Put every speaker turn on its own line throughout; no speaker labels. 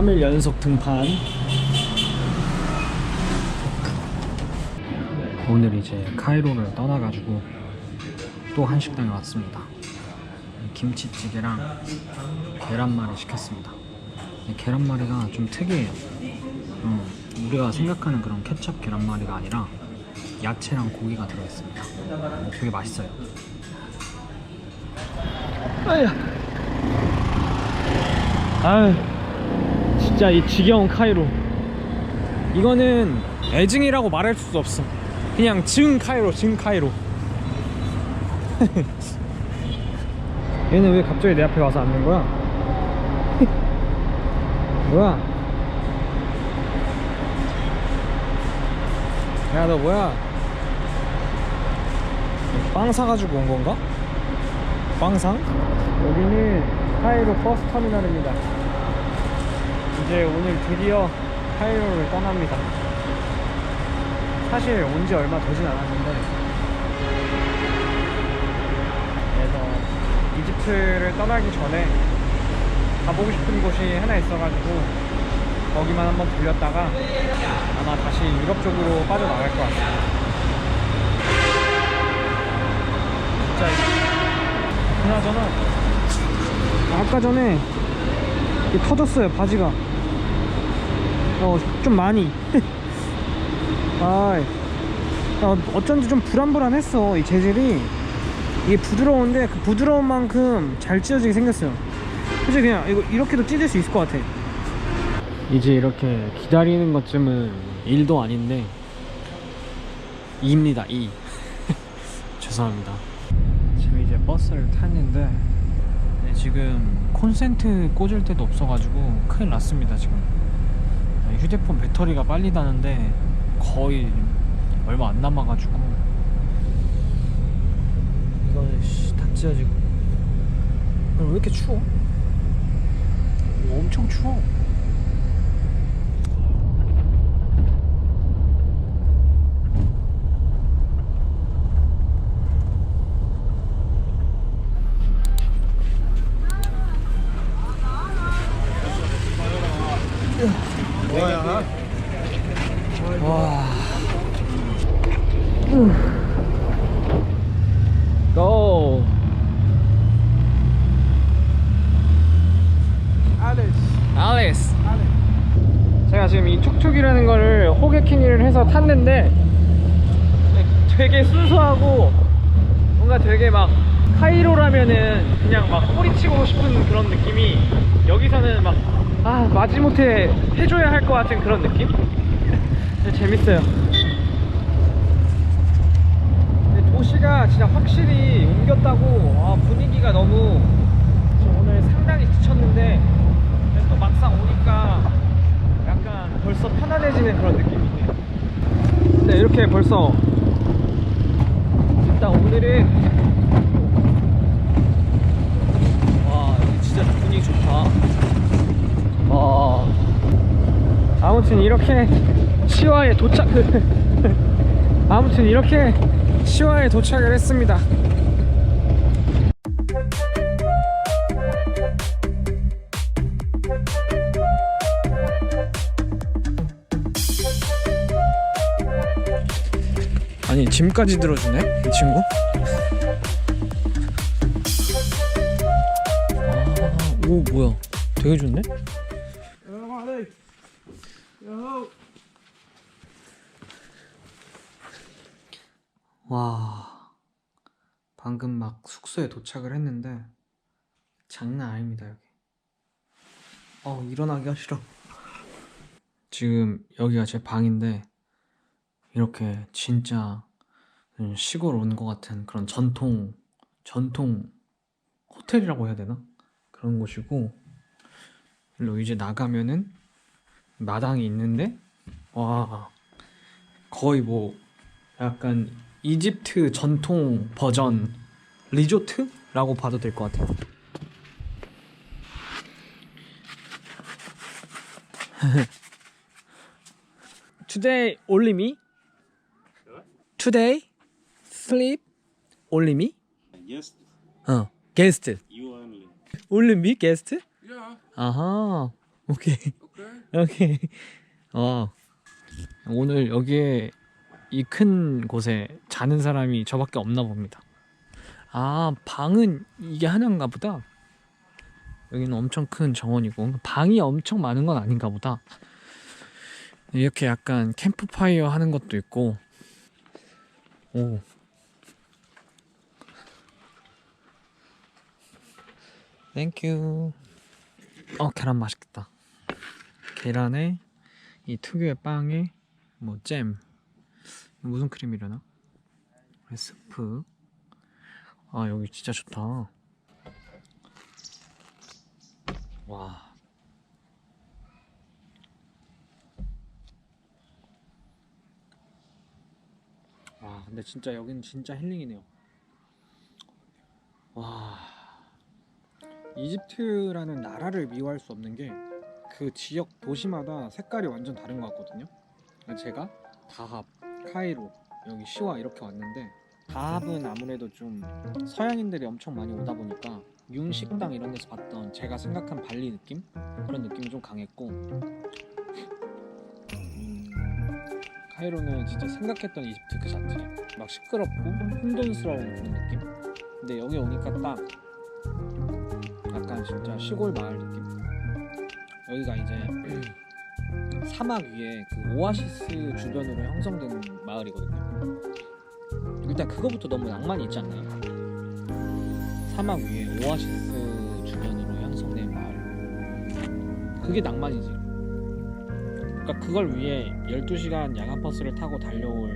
3일 연속 등판. 오늘 이제 카이로를 떠나가지고 또 한식당에 왔습니다. 김치찌개랑 계란말이 시켰습니다. 이 계란말이가 좀 특이해요. 음, 우리가 생각하는 그런 케첩 계란말이가 아니라 야채랑 고기가 들어있습니다. 되게 맛있어요. 아야. 아유, 진짜 이 지겨운 카이로. 이거는 애증이라고 말할 수 없어. 그냥 증 카이로, 증 카이로. 얘는 왜 갑자기 내 앞에 와서 앉는 거야? 뭐야? 야, 너 뭐야? 빵 사가지고 온 건가? 빵상? 여기는 카이로 버스 터미널입니다. 이제 오늘 드디어 카이로를 떠납니다. 사실 온 지 얼마 되진 않았는데 그래서 이집트를 떠나기 전에 가보고 싶은 곳이 하나 있어가지고 거기만 한번 들렸다가 아마 다시 유럽 쪽으로 빠져나갈 것 같습니다. 진짜 그나저나 아까 전에 이게 터졌어요 바지가 어좀 많이. 아 어, 어쩐지 좀 불안불안했어 이 재질이. 이게 부드러운데 그 부드러운 만큼 잘 찢어지게 생겼어요. 솔직히 그냥 이거 이렇게도 찢을 수 있을 것 같아. 이제 이렇게 기다리는 것쯤은 일도 아닌데 이입니다 이. 죄송합니다. 지금 이제 버스를 탔는데 네, 지금 콘센트 꽂을 데도 없어가지고 큰일 났습니다 지금. 네, 휴대폰 배터리가 빨리 다는데 거의 얼마 안 남아가지고. 이거는 씨, 다 찢어지고. 왜 이렇게 추워? 오, 엄청 추워 와. 고. 알리스. 제가 지금 이 툭툭이라는 거를 호객행위를 해서 탔는데 되게 순수하고 뭔가 되게 막 카이로라면은 그냥 막 꼬리치고 싶은 그런 느낌이 여기서는 막 아 마지못해 해줘야 할 것 같은 그런 느낌? 재밌어요. 도시가 진짜 확실히 옮겼다고 아, 분위기가 너무 오늘 상당히 지쳤는데 또 막상 오니까 약간 벌써 편안해지는 그런 느낌이 있 근데 이렇게 벌써 일단 오늘은 와 진짜 분위기 좋다. 와 아무튼 이렇게 시와에 도착 아무튼 이렇게 시와에 도착을 했습니다. 짐까지 들어주네 이 친구. 아, 오 뭐야? 되게 좋네. 와 방금 막 숙소에 도착을 했는데 장난 아닙니다 여기 어 일어나기가 싫어 지금 여기가 제 방인데 이렇게 진짜 시골 온 것 같은 그런 전통 전통 호텔이라고 해야 되나 그런 곳이고 일로 이제 나가면은 마당이 있는데 와 거의 뭐 약간 이집트 전통 버전 리조트라고 봐도 될 것 같아요. Only me. Today sleep only me.
Yes,
어 guest
you only.
only me guest.
Yeah,
아하 오케이.
okay.
여기 어 오늘 여기에 이 큰 곳에 자는 사람이 저밖에 없나 봅니다. 아 방은 이게 하나인가 보다. 여기는 엄청 큰 정원이고 방이 엄청 많은 건 아닌가 보다. 이렇게 약간 캠프파이어 하는 것도 있고 오 땡큐 어 계란 맛있겠다. 계란에 이 특유의 빵에 뭐 잼 무슨 크림이려나? 스프. 아 여기 진짜 좋다. 와. 와 근데 진짜 여기는 진짜 힐링이네요. 와 이집트라는 나라를 미워할 수 없는 게 그 지역 도시마다 색깔이 완전 다른 것 같거든요 제가 다합, 카이로, 여기 시와 이렇게 왔는데 다합은 아무래도 좀 서양인들이 엄청 많이 오다 보니까 윤식당 이런 데서 봤던 제가 생각한 발리 느낌? 그런 느낌이 좀 강했고 음, 카이로는 진짜 생각했던 이집트 그 자체 막 시끄럽고 혼돈스러운 그런 느낌 근데 여기 오니까 딱 진짜 시골 마을 느낌 여기가 이제 사막 위에 그 오아시스 주변으로 형성된 마을이거든요. 일단 그거부터 너무 낭만이 있지 않나요? 사막 위에 오아시스 주변으로 형성된 마을. 그게 낭만이지. 그러니까 그걸 위해 12시간 야간 버스를 타고 달려올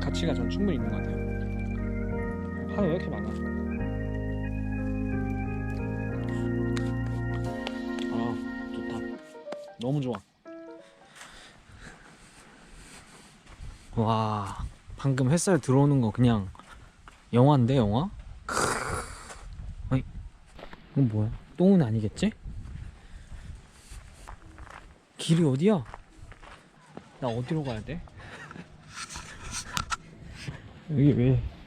가치가 전 충분히 있는 것 같아요. 하늘 왜 이렇게 많아? 아 너무 좋아 와 방금 햇살 들어오는 거 그냥 영화인데 영화? 어이 이건 뭐야? 똥은 아니겠지? 길이 어디야? 나 어디로 가야 돼? 여기 왜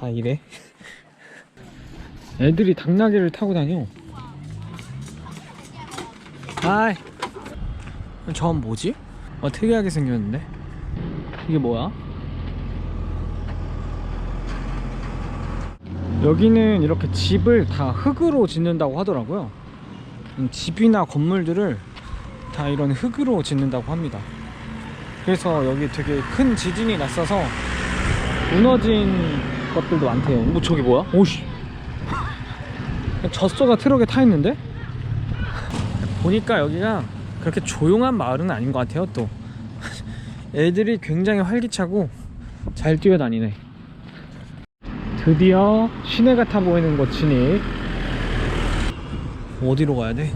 다 이래? 애들이 당나귀를 타고 다녀 아이 저건 뭐지? 어 특이하게 생겼는데 이게 뭐야? 여기는 이렇게 집을 다 흙으로 짓는다고 하더라고요 음, 집이나 건물들을 다 이런 흙으로 짓는다고 합니다 그래서 여기 되게 큰 지진이 났어서 무너진 것들도 많대요 뭐 저기 뭐야? 오씨 젖소가 트럭에 타 있는데? 보니까 여기가 그렇게 조용한 마을은 아닌 것 같아요 또. 애들이 굉장히 활기차고 잘 뛰어다니네. 드디어 시내 같아 보이는 곳 진입. 어디로 가야 돼?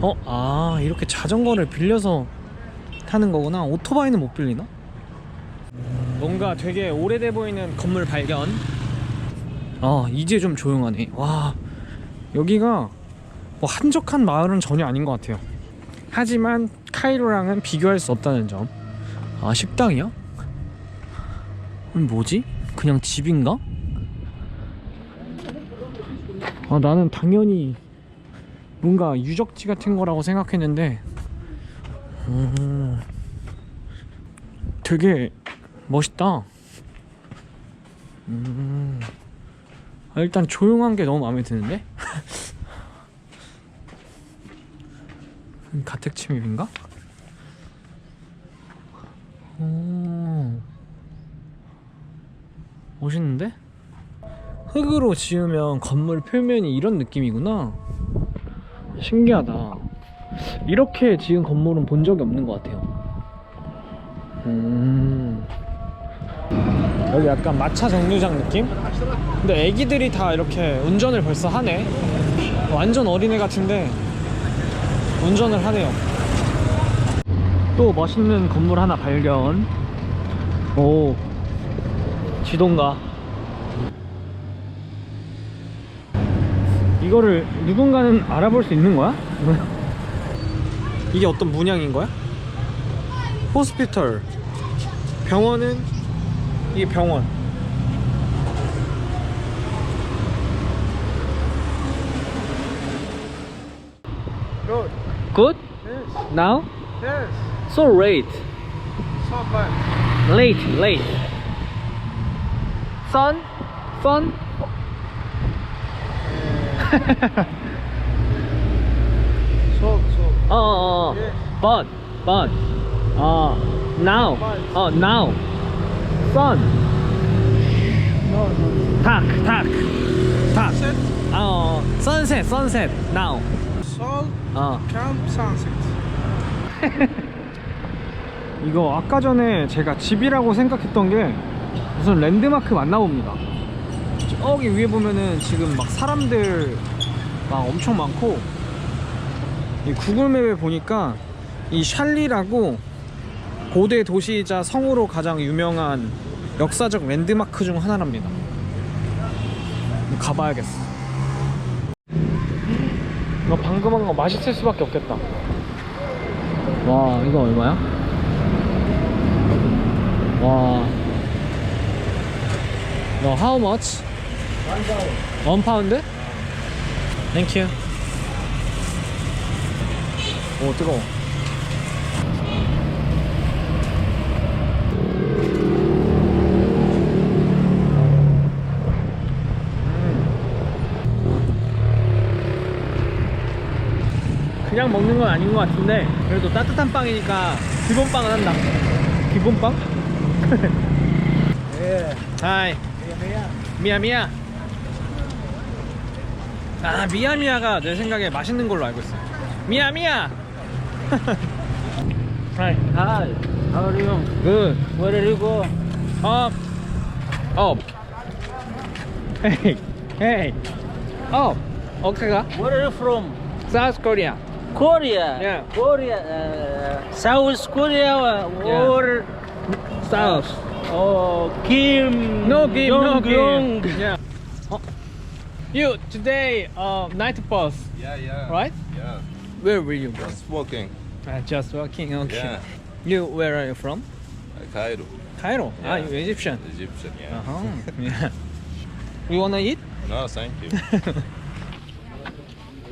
어? 아 이렇게 자전거를 빌려서 타는 거구나. 오토바이는 못 빌리나? 뭔가 되게 오래돼 보이는 건물 발견. 아 이제 좀 조용하네. 와 여기가 뭐 한적한 마을은 전혀 아닌 것 같아요 하지만 카이로랑은 비교할 수 없다는 점. 아 식당이야? 음, 뭐지? 그냥 집인가? 아 나는 당연히 뭔가 유적지 같은 거라고 생각했는데 음, 되게 멋있다. 음, 아, 일단 조용한 게 너무 마음에 드는데? 가택 침입인가? 오, 멋있는데? 흙으로 지으면 건물 표면이 이런 느낌이구나. 신기하다. 이렇게 지은 건물은 본 적이 없는 것 같아요. 음. 여기 약간 마차 정류장 느낌? 근데 애기들이 다 이렇게 운전을 벌써 하네. 완전 어린애 같은데 운전을 하네요. 또 멋있는 건물 하나 발견. 오, 지동가. 이거를 누군가는 알아볼 수 있는 거야? 이게 어떤 문양인 거야? 호스피털. 병원은 이게 병원. Good?
Yes.
Now?
Yes.
So late.
So bad.
Late, late. Sun? Fun?
so, so.
Oh, oh, oh.
Yes.
But, but. Oh, now. Oh, now. Sun.
No, no.
Tak, tak. Tak.
Sunset?
Oh, sunset, sunset. Now.
Salt.
어.
Camp sunset.
이거 아까 전에 제가 집이라고 생각했던 게 무슨 랜드마크 맞나 봅니다. 저기 위에 보면은 지금 막 사람들 막 엄청 많고 이 구글맵에 보니까 이 샬리라고 고대 도시이자 성으로 가장 유명한 역사적 랜드마크 중 하나랍니다. 가봐야겠어. 이거 방금 한 거 맛있을 수밖에 없겠다. 와 이거 얼마야? 와. 너 how much? 원 파운드? Thank you. 오 뜨거워. 음. 그냥 먹는 건 아닌 것 같은데 그래도 따뜻한 빵이니까 기본 빵은 한다. 기본 빵?
Yeah.
하이 미야미야 아 미야미야가 내 생각에 맛있는 걸로 알고 있어 미야미야 하이
Hi, how are you?
굿
Where are you go?
업 업. 헤이 헤이 업 오케이가
Where are you from?
South Korea
Korea.
Yeah.
Korea. Uh, South Korea
Yeah.
or
South
oh Kim
No Kim. no
Jong-un.
yeah 어? You today uh, night bus
Yeah, yeah.
right
Yeah.
Where were you?
Just walking.
Uh, just walking okay
Yeah.
You where are you from?
Uh, Cairo,
Cairo. Ah, you Egyptian.
Egyptian. Yeah.
Uh-huh. yeah. You wanna eat?
No, thank you.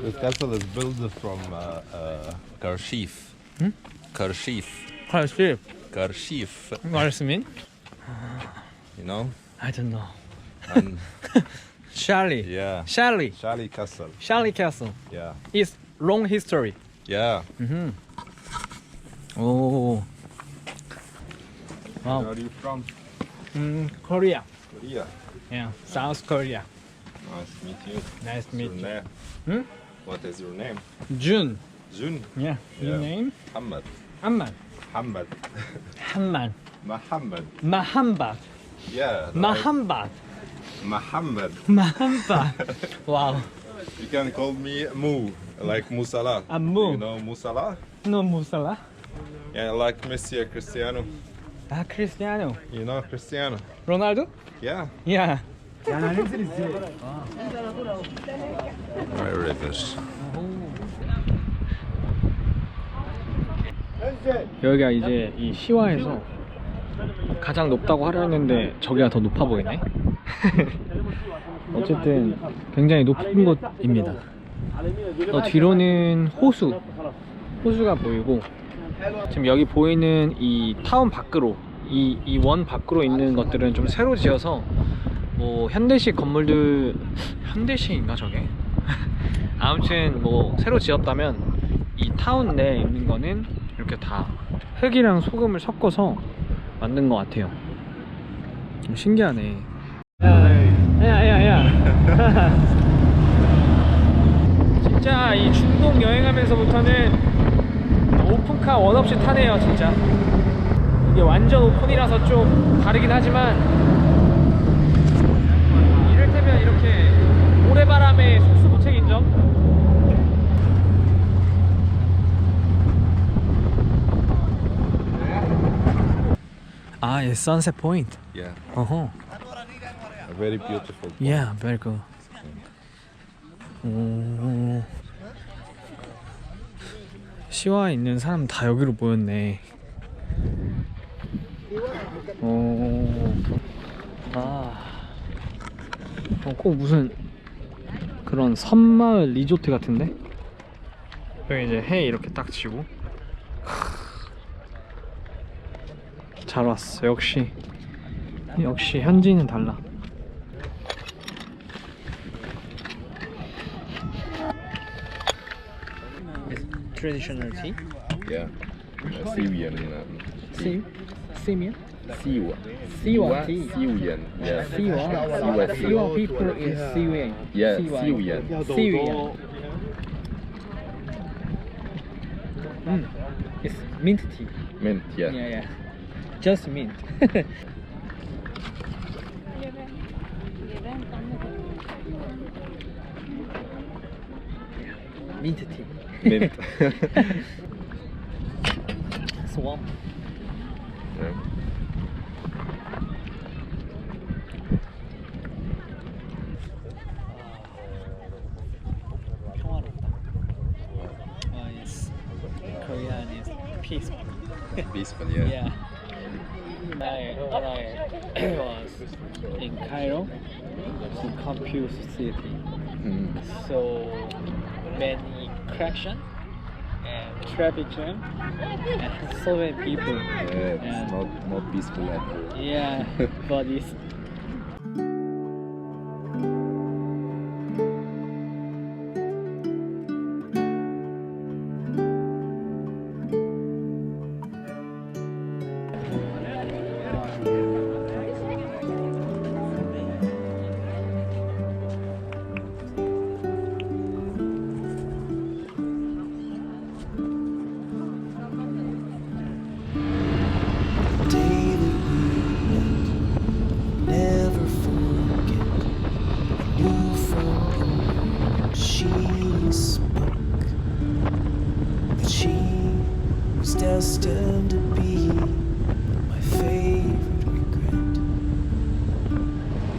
this castle is built from uh, uh, Karshif.
Hmm?
Karshif.
Karshif.
Karshif.
What does it mean?
You know?
I don't know.
And
Charlie.
yeah.
Charlie.
Shali Castle.
Charlie Castle.
Yeah.
It's long history.
Yeah.
Mm-hmm. Oh. Wow.
Where are you from?
Mm, Korea.
Korea.
Yeah. South Korea.
Nice to meet you.
Nice to meet you. Hmm?
What is your name?
Jun.
Jun.
Yeah. Your
Yeah.
name?
Muhammad.
Amman.
Muhammad.
Hamman.
Muhammad.
Mahambat.
Yeah. like
Mahambat.
Muhammad.
Wow.
You can call me Mu, like Musala.
Ah, Mu.
You know Musala?
No musala.
Yeah, like Messi Cristiano.
Ah, Cristiano.
You know Cristiano?
Ronaldo?
Yeah.
Yeah.
Very rivers.
여기가 이제 이 시화에서 가장 높다고 하려 했는데 저기가 더 높아 보이네. 어쨌든 굉장히 높은 곳입니다. 어, 뒤로는 호수, 호수가 보이고 지금 여기 보이는 이 타운 밖으로 이이원 밖으로 있는 것들은 좀 새로 지어서 뭐 현대식 건물들 현대식인가 저게? 아무튼 뭐 새로 지었다면 이 타운 내에 있는 거는 이렇게 다 흙이랑 소금을 섞어서 만든 것 같아요. 좀 신기하네. 야야야. 진짜 이 중동 여행하면서부터는 오픈카 원 없이 타네요, 진짜. 이게 완전 오픈이라서 좀 다르긴 하지만 이를테면 이렇게 모래바람에 속수무책 인정? 아, 예, sunset point.
Yeah.
어허.
Very beautiful.
Yeah, very good. 오. 시화에 있는 사람 다 여기로 모였네. 오. 아. 어, 꼭 무슨 그런 섬마을 리조트 같은데? 여기 이제 해 이렇게 딱 지고. 잘 왔어. 역시 역시 현지는 달라. Traditional tea?
Yeah. Uh. Um,
sim simia
Siwa.
Siwa tea
Syrian. Yeah.
Siwa
Siwa.
Siwa people is Syrian
Yeah,
Siwa.
Syrian.
Syrian mm. it's mint tea
Mint. Yeah.
yeah yeah just mint mint tea
Mint.
swamp
Mm.
so many correction and traffic jam and so many people.
Yeah, it's not not peaceful at all.
Yeah, but it's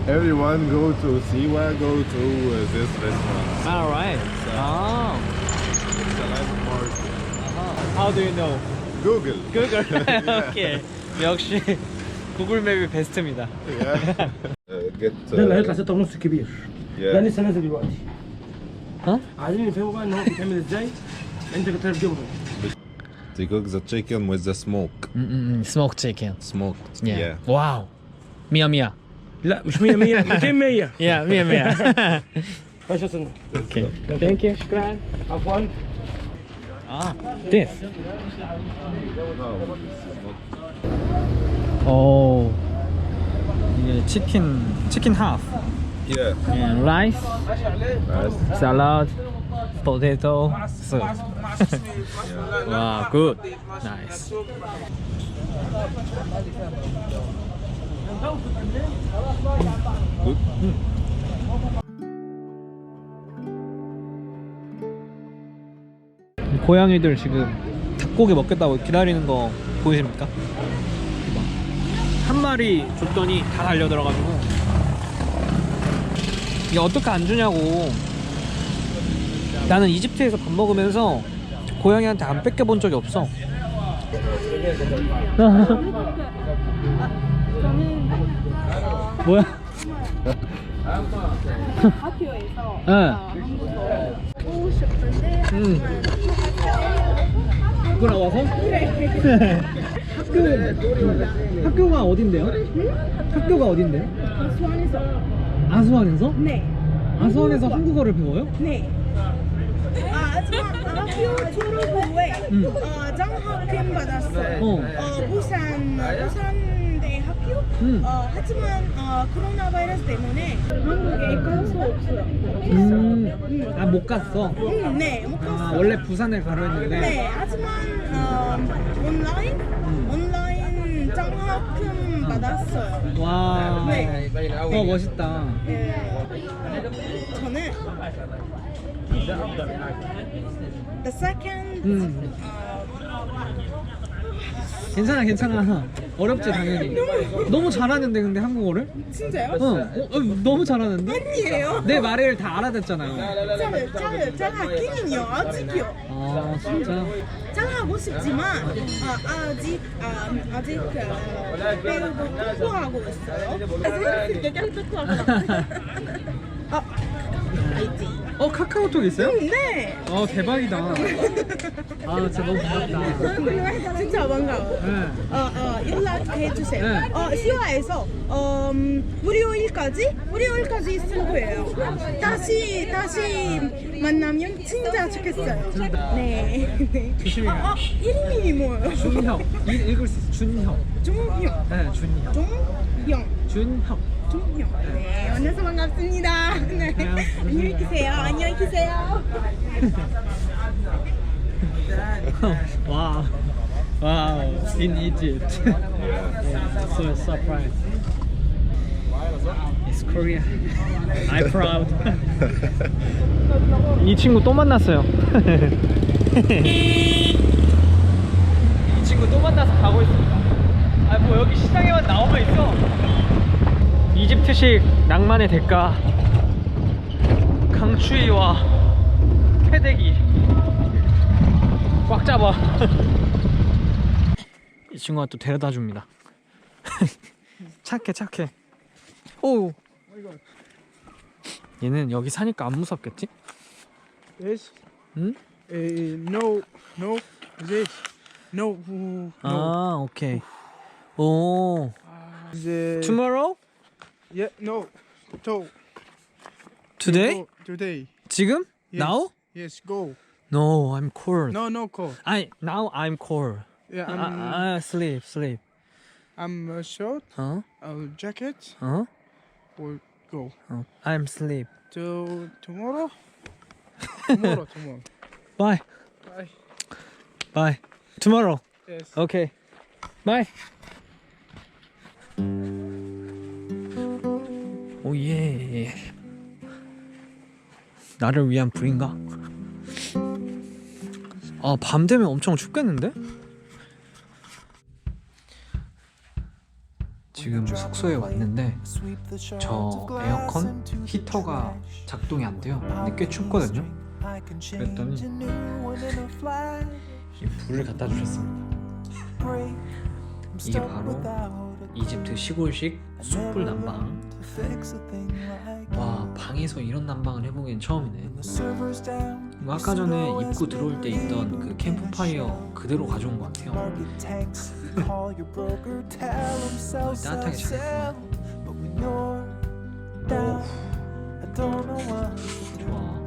Everyone go to Siwa. Go to uh, this restaurant.
alright. Oh,
It's a landmark.
how do you know?
Google.
구글. 오케이. 역시 구글 맵이 베스트입니다.
Yeah. Uh, get.
ده اللي
Uh,
هيطلع 6 ونص كبير ده
yeah.
لسه نازل دلوقتي
ها؟
عايزين يفهموا بقى ان هو بيتعمل ازاي انت كنت بتجيبه
They cook the chicken with the smoke.
음, 스모크 치킨.
Smoked.
예.
Yeah.
와우. 미야 미야.
لا مش 100 100 200 100
يا 100 100
ماشي
اصلا اوكي ثانك يو شكرا
عفوا
اه اوه chicken chicken half.
Yeah.
And rice.
Rice
salad. Potato. Soup wow good. Nice. 고양이들 지금 닭고기 먹겠다고 기다리는 거 보이십니까? 한 마리 줬더니 다 달려 들어가지고. 이게 어떻게 안 주냐고. 나는 이집트에서 밥 먹으면서 고양이한테 안 뺏겨본 적이 없어 뭐야?
학교에서
네.
보고 싶은데
음. 학교 나와서? 학교 학교가 어딘데요? 학교가 어딘데요?
수원에서
아수안에서?
네,
아수안에서 한국어를 배워요?
네. 아, 하지만 학교 졸업 후에
음.
어, 장학금 받았어요.
어.
어, 부산 부산대학교.
음.
어, 하지만 어, 코로나 바이러스 때문에 한국에 갈 수 없어요.
음. 아 못 갔어.
음, 네, 못 갔어요.
아 원래 부산에 가려 했는데.
네, 하지만 어, 온라인
음.
온라인 장학금 받았어요.
와.
네.
어 멋있다.
예, 저는 the second
음.
어,
괜찮아 괜찮아. 어렵지 당연히. 너무 잘하는데 근데 한국어를?
진짜요?
어, 어, 어, 너무 잘하는데?
아니에요.
내 말을 다 알아듣잖아요.
잘, 잘, 잘 하기는요 아직요.
아 진짜.
잘 하고 싶지만 아, 아직 아, 아직 어, 배우고 공부하고 있어요. 아, 아이디.
어 카카오톡 있어요?
네.
어 대박이다. 아 진짜 너무 반갑다.
진짜 반가워.
네.
어, 어, 연락해 주세요.
네.
어, 시와에서 어, 음, 무료일까지 무료일까지 있을 거예요. 다시 다시 만나면 진짜 좋겠어요. 네. 네.
조심히
어,
가요.
어, 이름이 뭐예요?
준형. 이- 읽을 수 있어. 준형.
종형.
네, 준형.
종형.
준형.
종형. 네, 만나서 반갑습니다. 네. 안녕히 계세요. 안녕히 계세요.
wow. Wow. In Egypt. yeah, so surprised. It's Korea. I'm proud. 이 친구 또 만났어요. 이 친구 또 만나서 가고 있습니다. 아, 뭐 여기 시장에만 나오면 있어. 이집트식 낭만의 대가. 강추위와 패대기. 꽉 잡아. 이 친구가 또 데려다 줍니다. 착해 착해. 오. 얘는 여기 사니까 안 무섭겠지?
This?
응?
Uh, no, no. This? No. no.
아 오케이. 오. Tomorrow?
Yeah, no. To.
Today?
Today.
지금?
Yes.
Now?
Yes, go.
No, I'm cold.
No, no cold.
I now I'm cold.
Yeah, ah, I'm.
I, I sleep, sleep.
I'm uh, short.
Huh?
A jacket.
Huh?
Or go.
Huh? I'm sleep.
To tomorrow. tomorrow, tomorrow.
Bye.
Bye.
Bye. Tomorrow.
Yes.
Okay. Bye. 예. 나를 위한 불인가? 아, 밤 되면 엄청 춥겠는데? 지금 숙소에 왔는데 저 에어컨 히터가 작동이 안 돼요. 근데 꽤 춥거든요. 그랬더니 이 불을 갖다 주셨습니다. 이게 바로 이집트 시골식 숯불 난방. 와 방에서 이런 난방을 해보기엔 처음이네. 이거 아까 전에 입구 들어올 때 있던 그 캠프파이어 그대로 가져온 것 같아요. 따뜻하게 잘 좋아.